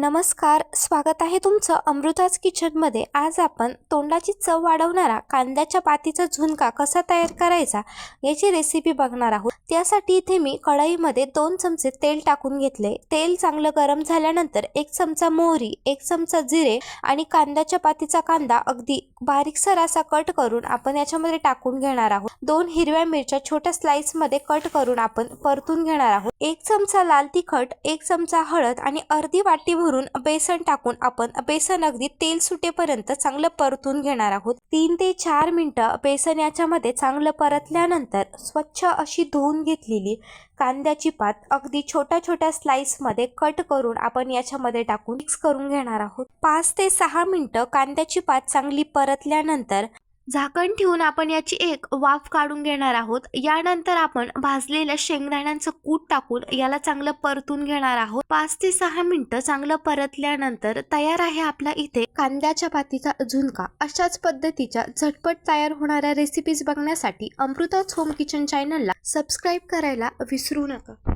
नमस्कार स्वागत आहे तुमचं अमृताज किचनमध्ये. आज आपण तोंडाची चव वाढवणारा कांद्याच्या पातीचा झुणका कसा तयार करायचा याची रेसिपी बघणार आहोत. त्यासाठी इथे मी कढईमध्ये दोन चमचे तेल टाकून घेतले. तेल चांगलं गरम झाल्यानंतर एक चमचा मोहरी एक चमचा जिरे आणि कांद्याच्या पातीचा कांदा अगदी बारीकसर असा कट करून आपण याच्यामध्ये टाकून घेणार आहोत. दोन हिरव्या मिरच्या छोट्या स्लाईसमध्ये कट करून आपण परतून घेणार आहोत. एक चमचा लाल तिखट एक चमचा हळद आणि अर्धी वाटी भरून बेसन टाकून आपण बेसन अगदी तेल सुटेपर्यंत चांगलं परतून घेणार आहोत. तीन ते चार मिनटं बेसन याच्यामध्ये चांगलं परतल्यानंतर स्वच्छ अशी धुवून घेतलेली कांद्याची पात अगदी छोट्या छोट्या स्लाईसमध्ये कट करून आपण याच्यामध्ये टाकून मिक्स करून घेणार आहोत. पाच ते सहा मिनटं कांद्याची पात चांगली परतल्यानंतर झाकण ठेवून आपण याची एक वाफ काढून घेणार आहोत. यानंतर आपण भाजलेल्या शेंगदाण्यांचं कूट टाकून याला चांगलं परतून घेणार आहोत. पाच ते सहा मिनिटं चांगलं परतल्यानंतर तयार आहे आपला इथे कांद्याच्या पातीचा झुणका. अशाच पद्धतीच्या झटपट तयार होणाऱ्या रेसिपीज बघण्यासाठी अमृताच होम किचन चॅनलला सबस्क्राईब करायला विसरू नका.